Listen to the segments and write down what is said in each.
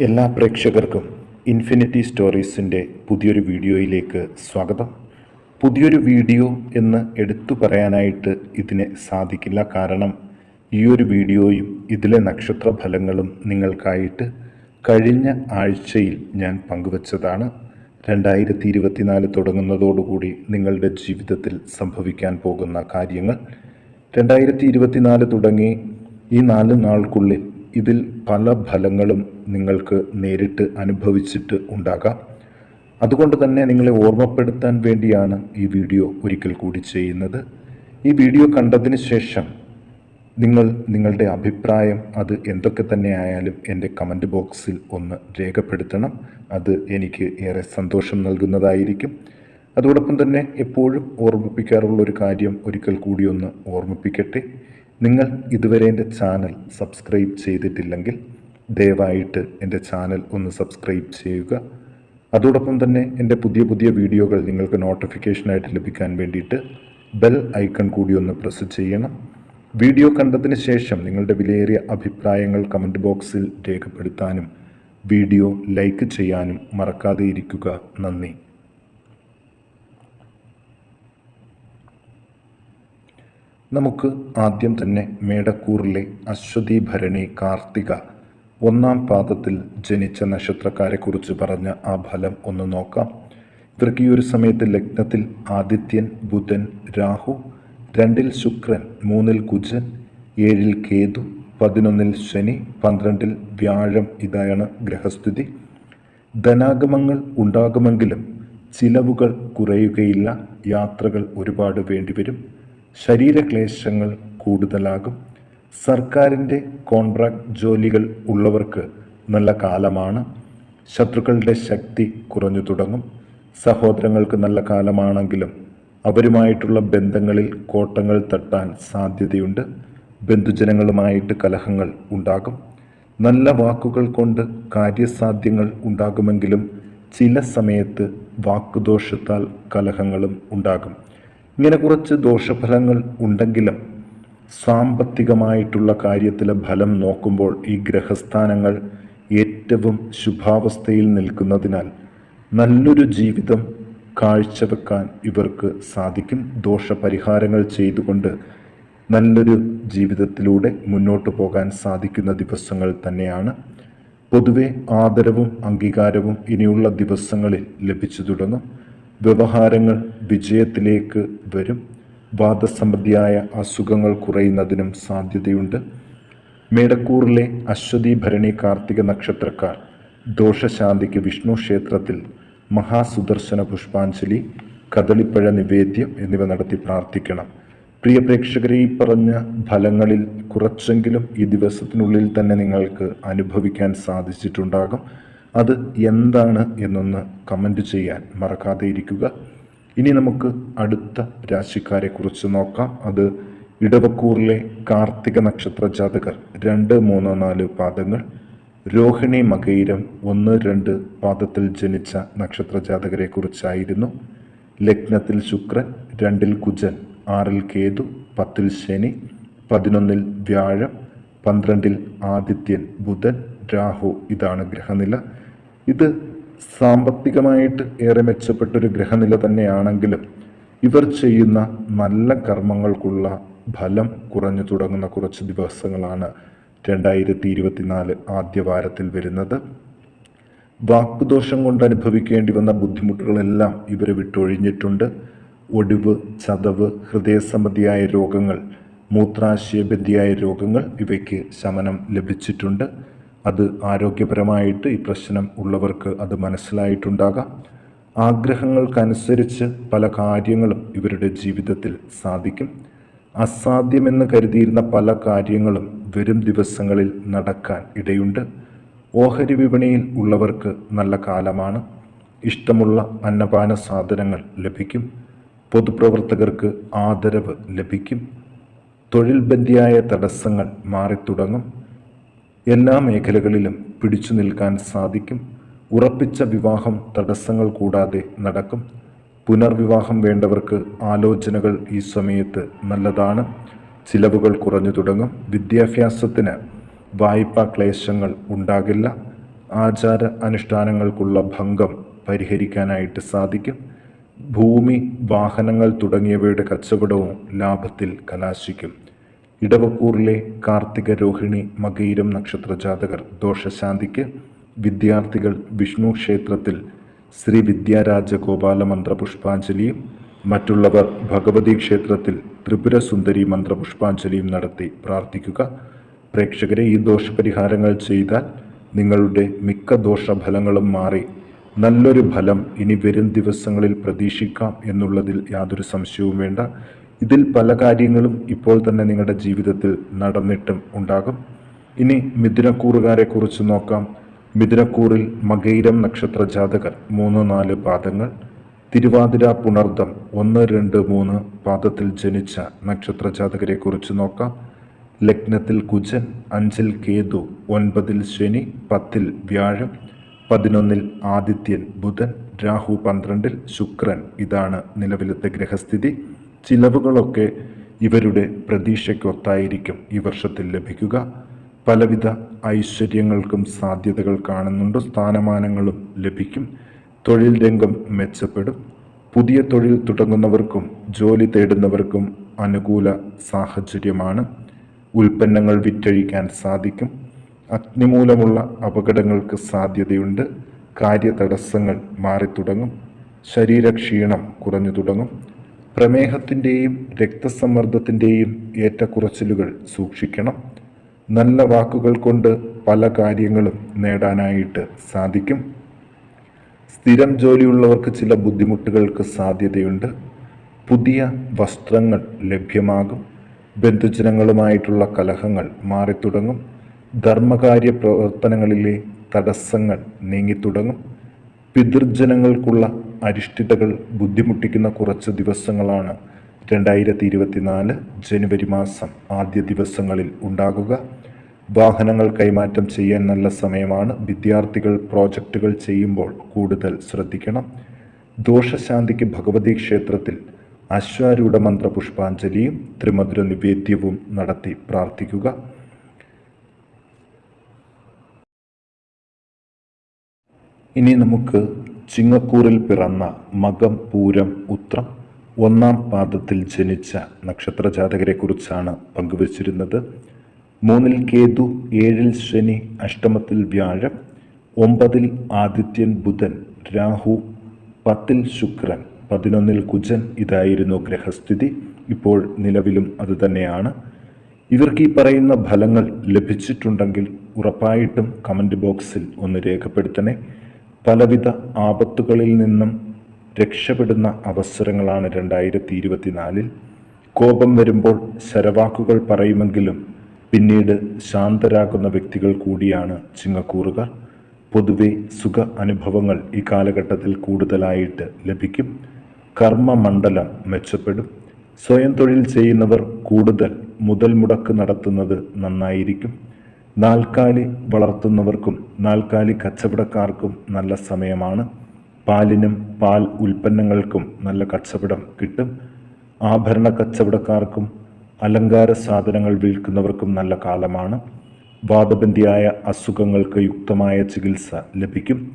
എല്ലാ പ്രേക്ഷകർക്കും ഇൻഫിനിറ്റി സ്റ്റോറീസിന്റെ പുതിയൊരു വീഡിയോയിലേക്ക് സ്വാഗതം. പുതിയൊരു വീഡിയോ എന്ന് എടുത്തു പറയാനായിട്ട് ഇതിന് സാധിക്കില്ല. കാരണം ഈ ഒരു വീഡിയോയും ഇതിലെ നക്ഷത്ര ഫലങ്ങളും നിങ്ങൾക്കായിട്ട് കഴിഞ്ഞ ആഴ്ചയിൽ ഞാൻ പങ്കുവച്ചതാണ്. രണ്ടായിരത്തി ഇരുപത്തിനാല് തുടങ്ങുന്നതോടുകൂടി നിങ്ങളുടെ ജീവിതത്തിൽ സംഭവിക്കാൻ പോകുന്ന കാര്യങ്ങൾ. രണ്ടായിരത്തി ഇരുപത്തിനാല് തുടങ്ങി ഈ നാല് നാൾക്കുള്ളിൽ ഇതിൽ പല ഫലങ്ങളും നിങ്ങൾക്ക് നേരിട്ട് അനുഭവിച്ചിട്ട് ഉണ്ടാകാം. അതുകൊണ്ട് തന്നെ നിങ്ങളെ ഓർമ്മപ്പെടുത്താൻ വേണ്ടിയാണ് ഈ വീഡിയോ ഒരിക്കൽ കൂടി ചെയ്യുന്നത്. ഈ വീഡിയോ കണ്ടതിന് ശേഷം നിങ്ങൾ നിങ്ങളുടെ അഭിപ്രായം അത് എന്തൊക്കെ തന്നെ ആയാലും എന്റെ കമന്റ് ബോക്സിൽ ഒന്ന് രേഖപ്പെടുത്തണം. അത് എനിക്ക് ഏറെ സന്തോഷം നൽകുന്നതായിരിക്കും. അതോടൊപ്പം തന്നെ എപ്പോഴും ഓർമ്മിപ്പിക്കാറുള്ള ഒരു കാര്യം ഒരിക്കൽ കൂടി ഒന്ന് ഓർമ്മിപ്പിക്കട്ടെ. നിങ്ങൾ ഇതുവരെ എന്റെ ചാനൽ സബ്സ്ക്രൈബ് ചെയ്തിട്ടില്ലെങ്കിൽ ദയവായിട്ട് എന്റെ ചാനൽ ഒന്ന് സബ്സ്ക്രൈബ് ചെയ്യുക. അതോടൊപ്പം തന്നെ എന്റെ പുതിയ പുതിയ വീഡിയോകൾ നിങ്ങൾക്ക് നോട്ടിഫിക്കേഷനായിട്ട് ലഭിക്കാൻ വേണ്ടിയിട്ട് ബെൽ ഐക്കൺ കൂടി ഒന്ന് പ്രസ് ചെയ്യണം. വീഡിയോ കണ്ടതിന് ശേഷം നിങ്ങളുടെ വിലയേറിയ അഭിപ്രായങ്ങൾ കമന്റ് ബോക്സിൽ രേഖപ്പെടുത്താനും വീഡിയോ ലൈക്ക് ചെയ്യാനും മറക്കാതെ ഇരിക്കുക. നന്ദി. നമുക്ക് ആദ്യം തന്നെ മേടക്കൂറിലെ അശ്വതി ഭരണി കാർത്തിക ഒന്നാം പാദത്തിൽ ജനിച്ച നക്ഷത്രക്കാരെക്കുറിച്ച് പറഞ്ഞ ആ ഫലം ഒന്ന് നോക്കാം. ഇവർക്ക് ഈ ഒരു സമയത്ത് ലഗ്നത്തിൽ ആദിത്യൻ ബുധൻ രാഹു രണ്ടിൽ ശുക്രൻ മൂന്നിൽ കുജൻ ഏഴിൽ കേതു പതിനൊന്നിൽ ശനി പന്ത്രണ്ടിൽ വ്യാഴം ഇതായാണ് ഗ്രഹസ്ഥിതി. ധനാഗമങ്ങൾ ഉണ്ടാകുമെങ്കിലും ചിലവുകൾ കുറയുകയില്ല യാത്രകൾ ഒരുപാട് വേണ്ടിവരും. ശരീരക്ലേശങ്ങൾ കൂടുതലാകും. സർക്കാരിന്റെ കോൺട്രാക്ട് ജോലികൾ ഉള്ളവർക്ക് നല്ല കാലമാണ്. ശത്രുക്കളുടെ ശക്തി കുറഞ്ഞു തുടങ്ങും. സഹോദരങ്ങൾക്ക് നല്ല കാലമാണെങ്കിലും അവരുമായിട്ടുള്ള ബന്ധങ്ങളിൽ കോട്ടങ്ങൾ തട്ടാൻ സാധ്യതയുണ്ട്. ബന്ധുജനങ്ങളുമായിട്ട് കലഹങ്ങൾ ഉണ്ടാകും. നല്ല വാക്കുകൾ കൊണ്ട് കാര്യസാധ്യങ്ങൾ ഉണ്ടാകുമെങ്കിലും ചില സമയത്ത് വാക്കുദോഷത്താൽ കലഹങ്ങളും ഉണ്ടാകും. ഇങ്ങനെ കുറച്ച് ദോഷഫലങ്ങൾ ഉണ്ടെങ്കിലും സാമ്പത്തികമായിട്ടുള്ള കാര്യത്തിലെ ഫലം നോക്കുമ്പോൾ ഈ ഗ്രഹസ്ഥാനങ്ങൾ ഏറ്റവും ശുഭാവസ്ഥയിൽ നിൽക്കുന്നതിനാൽ നല്ലൊരു ജീവിതം കാഴ്ചവെക്കാൻ ഇവർക്ക് സാധിക്കും. ദോഷപരിഹാരങ്ങൾ ചെയ്തുകൊണ്ട് നല്ലൊരു ജീവിതത്തിലൂടെ മുന്നോട്ട് പോകാൻ സാധിക്കുന്ന ദിവസങ്ങൾ തന്നെയാണ്. പൊതുവെ ആദരവും അംഗീകാരവും ഇനിയുള്ള ദിവസങ്ങളിൽ ലഭിച്ചു തുടങ്ങും. വ്യവഹാരങ്ങൾ വിജയത്തിലേക്ക് വരും. വാദസംബന്ധിയായ അസുഖങ്ങൾ കുറയുന്നതിനും സാധ്യതയുണ്ട്. മേടക്കൂറിലെ അശ്വതി ഭരണി കാർത്തിക നക്ഷത്രക്കാർ ദോഷശാന്തിക്ക് വിഷ്ണു ക്ഷേത്രത്തിൽ മഹാസുദർശന പുഷ്പാഞ്ജലി കദളിപ്പഴ നിവേദ്യം എന്നിവ നടത്തി പ്രാർത്ഥിക്കണം. പ്രിയ പ്രേക്ഷകരെ ഈ പറഞ്ഞ ഫലങ്ങളിൽ കുറച്ചെങ്കിലും ഈ ദിവസത്തിനുള്ളിൽ തന്നെ നിങ്ങൾക്ക് അനുഭവിക്കാൻ സാധിച്ചിട്ടുണ്ടാകും. അത് എന്താണ് എന്നൊന്ന് കമന്റ് ചെയ്യാൻ മറക്കാതെ ഇരിക്കുക. ഇനി നമുക്ക് അടുത്ത രാശിക്കാരെ കുറിച്ച് നോക്കാം. അത് ഇടവക്കൂറിലെ കാർത്തിക നക്ഷത്ര ജാതകർ. രണ്ട് മൂന്ന് നാല് പാദങ്ങൾ. രോഹിണി മകയിരം ഒന്ന് രണ്ട് പാദത്തിൽ ജനിച്ച നക്ഷത്ര ജാതകരെ കുറിച്ചായിരുന്നു ലഗ്നത്തിൽ ശുക്രൻ രണ്ടിൽ കുജൻ ആറിൽ കേതു പത്തിൽ ശനി പതിനൊന്നിൽ വ്യാഴം പന്ത്രണ്ടിൽ ആദിത്യൻ ബുധൻ രാഹു ഇതാണ് ഗ്രഹനില. ഇത് സാമ്പത്തികമായിട്ട് ഏറെ മെച്ചപ്പെട്ടൊരു ഗ്രഹനില തന്നെയാണെങ്കിലും ഇവർ ചെയ്യുന്ന നല്ല കർമ്മങ്ങൾക്കുള്ള ഫലം കുറഞ്ഞു തുടങ്ങുന്ന കുറച്ച് ദിവസങ്ങളാണ് രണ്ടായിരത്തി ഇരുപത്തിനാല് ആദ്യ വാരത്തിൽ വരുന്നത്. വാക്കുദോഷം കൊണ്ട് അനുഭവിക്കേണ്ടി വന്ന ബുദ്ധിമുട്ടുകളെല്ലാം ഇവരെ വിട്ടൊഴിഞ്ഞിട്ടുണ്ട്. ഒടിവ് ചതവ് ഹൃദയസംബന്ധിയായ രോഗങ്ങൾ മൂത്രാശയബന്ധിയായ രോഗങ്ങൾ ഇവയ്ക്ക് ശമനം ലഭിച്ചിട്ടുണ്ട്. അത് ആരോഗ്യപരമായിട്ട് ഈ പ്രശ്നം ഉള്ളവർക്ക് അത് മനസ്സിലായിട്ടുണ്ടാകാം. ആഗ്രഹങ്ങൾക്കനുസരിച്ച് പല കാര്യങ്ങളും ഇവരുടെ ജീവിതത്തിൽ സാധിക്കും. അസാധ്യമെന്ന് കരുതിയിരുന്ന പല കാര്യങ്ങളും വരും ദിവസങ്ങളിൽ നടക്കാൻ ഇടയുണ്ട്. ഓഹരി വിപണിയിൽ ഉള്ളവർക്ക് നല്ല കാലമാണ്. ഇഷ്ടമുള്ള അന്നപാന സാധനങ്ങൾ ലഭിക്കും. പൊതുപ്രവർത്തകർക്ക് ആദരവ് ലഭിക്കും. തൊഴിൽ ബന്ധിയായ തടസ്സങ്ങൾ മാറിത്തുടങ്ങും. എല്ലാ മേഖലകളിലും പിടിച്ചു നിൽക്കാൻ സാധിക്കും. ഉറപ്പിച്ച വിവാഹം തടസ്സങ്ങൾ കൂടാതെ നടക്കും. പുനർവിവാഹം വേണ്ടവർക്ക് ആലോചനകൾ ഈ സമയത്ത് നല്ലതാണ്. ചിലവുകൾ കുറഞ്ഞു തുടങ്ങും. വിദ്യാഭ്യാസത്തിന് വായ്പാ ക്ലേശങ്ങൾ ഉണ്ടാകില്ല. ആചാര അനുഷ്ഠാനങ്ങൾക്കുള്ള ഭംഗം പരിഹരിക്കാനായിട്ട് സാധിക്കും. ഭൂമി വാഹനങ്ങൾ തുടങ്ങിയവയുടെ കച്ചവടവും ലാഭത്തിൽ കലാശിക്കും. ഇടവക്കൂറിലെ കാർത്തിക രോഹിണി മകയിരം നക്ഷത്ര ജാതകർ ദോഷശാന്തിക്ക് വിദ്യാർത്ഥികൾ വിഷ്ണു ക്ഷേത്രത്തിൽ ശ്രീ വിദ്യാരാജ ഗോപാല മന്ത്ര മറ്റുള്ളവർ ഭഗവതി ക്ഷേത്രത്തിൽ ത്രിപുര സുന്ദരി മന്ത്ര പുഷ്പാഞ്ജലിയും നടത്തി പ്രാർത്ഥിക്കുക. പ്രേക്ഷകരെ ഈ ദോഷപരിഹാരങ്ങൾ ചെയ്താൽ നിങ്ങളുടെ മിക്ക ദോഷഫലങ്ങളും മാറി. നല്ലൊരു ഫലം ഇനി വരും ദിവസങ്ങളിൽ പ്രതീക്ഷിക്കാം എന്നുള്ളതിൽ യാതൊരു സംശയവും വേണ്ട. ഇതിൽ പല കാര്യങ്ങളും ഇപ്പോൾ തന്നെ നിങ്ങളുടെ ജീവിതത്തിൽ നടന്നിട്ടും ഉണ്ടാകും. ഇനി മിഥുനക്കൂറുകാരെ കുറിച്ച് നോക്കാം. മിഥുനക്കൂറിൽ മകൈരം നക്ഷത്ര ജാതകർ മൂന്ന് നാല് പാദങ്ങൾ. തിരുവാതിര പുണർദം ഒന്ന് രണ്ട് മൂന്ന് പാദത്തിൽ ജനിച്ച നക്ഷത്ര ജാതകരെ കുറിച്ച് നോക്കാം. ലഗ്നത്തിൽ കുജൻ അഞ്ചിൽ കേതു ഒൻപതിൽ ശനി പത്തിൽ വ്യാഴം പതിനൊന്നിൽ ആദിത്യൻ ബുധൻ രാഹു പന്ത്രണ്ടിൽ ശുക്രൻ. ഇതാണ് നിലവിലത്തെ ഗ്രഹസ്ഥിതി. ചിലവുകളൊക്കെ ഇവരുടെ പ്രതീക്ഷയ്ക്കൊത്തായിരിക്കും ഈ വർഷത്തിൽ ലഭിക്കുക. പലവിധ ഐശ്വര്യങ്ങൾക്കും സാധ്യതകൾ കാണുന്നുണ്ട്. സ്ഥാനമാനങ്ങളും ലഭിക്കും. തൊഴിൽ രംഗം മെച്ചപ്പെടും. പുതിയ തൊഴിൽ തുടങ്ങുന്നവർക്കും ജോലി തേടുന്നവർക്കും അനുകൂല സാഹചര്യമാണ്. ഉൽപ്പന്നങ്ങൾ വിറ്റഴിക്കാൻ സാധിക്കും. അഗ്നിമൂലമുള്ള അപകടങ്ങൾക്ക് സാധ്യതയുണ്ട്. കാര്യതടസ്സങ്ങൾ മാറിത്തുടങ്ങും. ശരീരക്ഷീണം കുറഞ്ഞു തുടങ്ങും. പ്രമേഹത്തിന്റെയും രക്തസമ്മർദ്ദത്തിന്റെയും ഏറ്റക്കുറച്ചിലുകൾ സൂക്ഷിക്കണം. നല്ല വാക്കുകൾ കൊണ്ട് പല കാര്യങ്ങളും നേടാനായിട്ട് സാധിക്കും. സ്ഥിരം ജോലിയുള്ളവർക്ക് ചില ബുദ്ധിമുട്ടുകൾക്ക് സാധ്യതയുണ്ട്. പുതിയ വസ്ത്രങ്ങൾ ലഭ്യമാകും. ബന്ധുജനങ്ങളുമായിട്ടുള്ള കലഹങ്ങൾ മാറിത്തുടങ്ങും. ധർമ്മകാര്യ പ്രവർത്തനങ്ങളിലെ തടസ്സങ്ങൾ നീങ്ങിത്തുടങ്ങും. പിതൃജനങ്ങൾക്കുള്ള അരിഷ്ടിതകൾ ബുദ്ധിമുട്ടിക്കുന്ന കുറച്ച് ദിവസങ്ങളാണ്. രണ്ടായിരത്തി ഇരുപത്തിനാല് ജനുവരി മാസം ആദ്യ ദിവസങ്ങളിൽ ഉണ്ടാകുക. വാഹനങ്ങൾ കൈമാറ്റം ചെയ്യാൻ നല്ല സമയമാണ്. വിദ്യാർത്ഥികൾ പ്രോജക്റ്റുകൾ ചെയ്യുമ്പോൾ കൂടുതൽ ശ്രദ്ധിക്കണം. ദോഷശാന്തിക്ക് ഭഗവതി ക്ഷേത്രത്തിൽ അശ്വാരൂഢ മന്ത്ര പുഷ്പാഞ്ജലിയും ത്രിമധുര നിവേദ്യവും നടത്തി പ്രാർത്ഥിക്കുക. ഇനി നമുക്ക് ചിങ്ങക്കൂറിൽ പിറന്ന മകം പൂരം ഉത്രം ഒന്നാം പാദത്തിൽ ജനിച്ച നക്ഷത്ര ജാതകരെ കുറിച്ചാണ് പങ്കുവച്ചിരുന്നത്. മൂന്നിൽ കേതു ഏഴിൽ ശനി അഷ്ടമത്തിൽ വ്യാഴം ഒമ്പതിൽ ആദിത്യൻ ബുധൻ രാഹു പത്തിൽ ശുക്രൻ പതിനൊന്നിൽ കുജൻ ഇതായിരുന്നു ഗ്രഹസ്ഥിതി. ഇപ്പോൾ നിലവിലും അതുതന്നെയാണ് ഇവർക്ക് ഈ പറയുന്ന ഫലങ്ങൾ ലഭിച്ചിട്ടുണ്ടെങ്കിൽ ഉറപ്പായിട്ടും കമന്റ് ബോക്സിൽ ഒന്ന് രേഖപ്പെടുത്തണേ. പലവിധ ആപത്തുകളിൽ നിന്നും രക്ഷപ്പെടുന്ന അവസരങ്ങളാണ് രണ്ടായിരത്തി ഇരുപത്തിനാലിൽ കോപം വരുമ്പോൾ ശരവാക്കുകൾ പറയുമെങ്കിലും പിന്നീട് ശാന്തരാകുന്ന വ്യക്തികൾ കൂടിയാണ് ചിങ്ങക്കൂറുകാർ. പൊതുവെ സുഖ അനുഭവങ്ങൾ ഈ കാലഘട്ടത്തിൽ കൂടുതലായിട്ട് ലഭിക്കും. കർമ്മമണ്ഡലം മെച്ചപ്പെടും. സ്വയം തൊഴിൽ ചെയ്യുന്നവർ കൂടുതൽ മുതൽ മുടക്ക് നടത്തുന്നത് നന്നായിരിക്കും. നാൽക്കാലി വളർത്തുന്നവർക്കും നാൽക്കാലി കച്ചവടക്കാർക്കും നല്ല സമയമാണ്. പാലിനും പാൽ ഉൽപ്പന്നങ്ങൾക്കും നല്ല കച്ചവടം കിട്ടും. ആഭരണ കച്ചവടക്കാർക്കും അലങ്കാര സാധനങ്ങൾ വിൽക്കുന്നവർക്കും നല്ല കാലമാണ്. വാദബന്ധിയായ അസുഖങ്ങൾക്ക് യുക്തമായ ചികിത്സ ലഭിക്കും.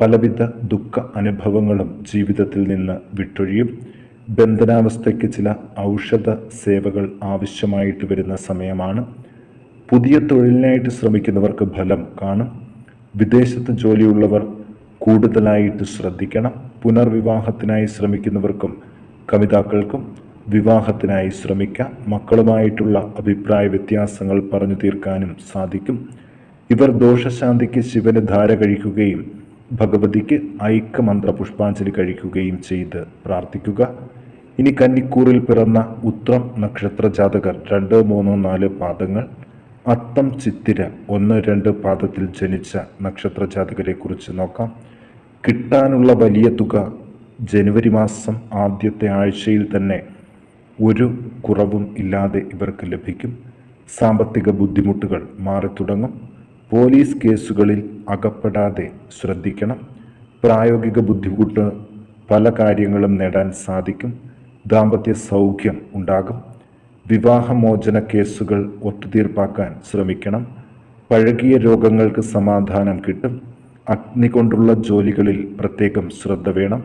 പലവിധ ദുഃഖ അനുഭവങ്ങളും ജീവിതത്തിൽ നിന്ന് വിട്ടൊഴിയും. ബന്ധനാവസ്ഥയ്ക്ക് ചില ഔഷധ സേവകൾ ആവശ്യമായിട്ട് വരുന്ന സമയമാണ്. പുതിയ തൊഴിലിനായിട്ട് ശ്രമിക്കുന്നവർക്ക് ഫലം കാണും. വിദേശത്ത് ജോലിയുള്ളവർ കൂടുതലായിട്ട് ശ്രദ്ധിക്കണം. പുനർവിവാഹത്തിനായി ശ്രമിക്കുന്നവർക്കും കവിതാക്കൾക്കും വിവാഹത്തിനായി ശ്രമിക്കാം. മക്കളുമായിട്ടുള്ള അഭിപ്രായ വ്യത്യാസങ്ങൾ പറഞ്ഞു തീർക്കാനും സാധിക്കും. ഇവർ ദോഷശാന്തിക്ക് ശിവന് ധാര കഴിക്കുകയും ഭഗവതിക്ക് ഐക്യമന്ത്ര പുഷ്പാഞ്ജലി കഴിക്കുകയും ചെയ്ത് പ്രാർത്ഥിക്കുക. ഇനി കന്നിക്കൂറിൽ പിറന്ന ഉത്രം നക്ഷത്ര ജാതകർ രണ്ട് മൂന്ന് നാല് പാദങ്ങൾ. അത്തം ചിത്തിര ഒന്ന് രണ്ട് പാദത്തിൽ ജനിച്ച നക്ഷത്ര ജാതകരെ കുറിച്ച് നോക്കാം. കിട്ടാനുള്ള വലിയ തുക ജനുവരി മാസം ആദ്യത്തെ ആഴ്ചയിൽ തന്നെ ഒരു കുറവും ഇല്ലാതെ ഇവർക്ക് ലഭിക്കും. സാമ്പത്തിക ബുദ്ധിമുട്ടുകൾ മാറി തുടങ്ങും പോലീസ് കേസുകളിൽ അകപ്പെടാതെ ശ്രദ്ധിക്കണം. പ്രായോഗിക ബുദ്ധിമുട്ട് പല കാര്യങ്ങളും നേടാൻ സാധിക്കും. ദാമ്പത്യ സൗഖ്യം ഉണ്ടാകും. വിവാഹമോചന കേസുകൾ ഒത്തുതീർപ്പാക്കാൻ ശ്രമിക്കണം. പഴകിയ രോഗങ്ങൾക്ക് സമാധാനം കിട്ടും. അഗ്നി കൊണ്ടുള്ള ജോലികളിൽ പ്രത്യേകം ശ്രദ്ധ വേണം.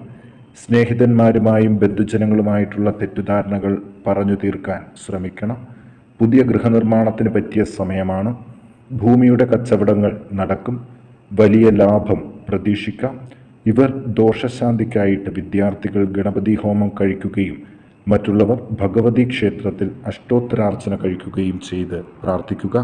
സ്നേഹിതന്മാരുമായും ബന്ധുജനങ്ങളുമായിട്ടുള്ള തെറ്റിദ്ധാരണകൾ പറഞ്ഞു തീർക്കാൻ ശ്രമിക്കണം. പുതിയ ഗൃഹനിർമ്മാണത്തിന് പറ്റിയ സമയമാണ്. ഭൂമിയുടെ കച്ചവടങ്ങൾ നടക്കും. വലിയ ലാഭം പ്രതീക്ഷിക്കാം. ഇവർ ദോഷശാന്തിക്കായിട്ട് വിദ്യാർത്ഥികൾ ഗണപതി ഹോമം കഴിക്കുകയും മറ്റുള്ളവർ ഭഗവതി ക്ഷേത്രത്തിൽ അഷ്ടോത്തരാർച്ചന കഴിക്കുകയും ചെയ്ത് പ്രാർത്ഥിക്കുക.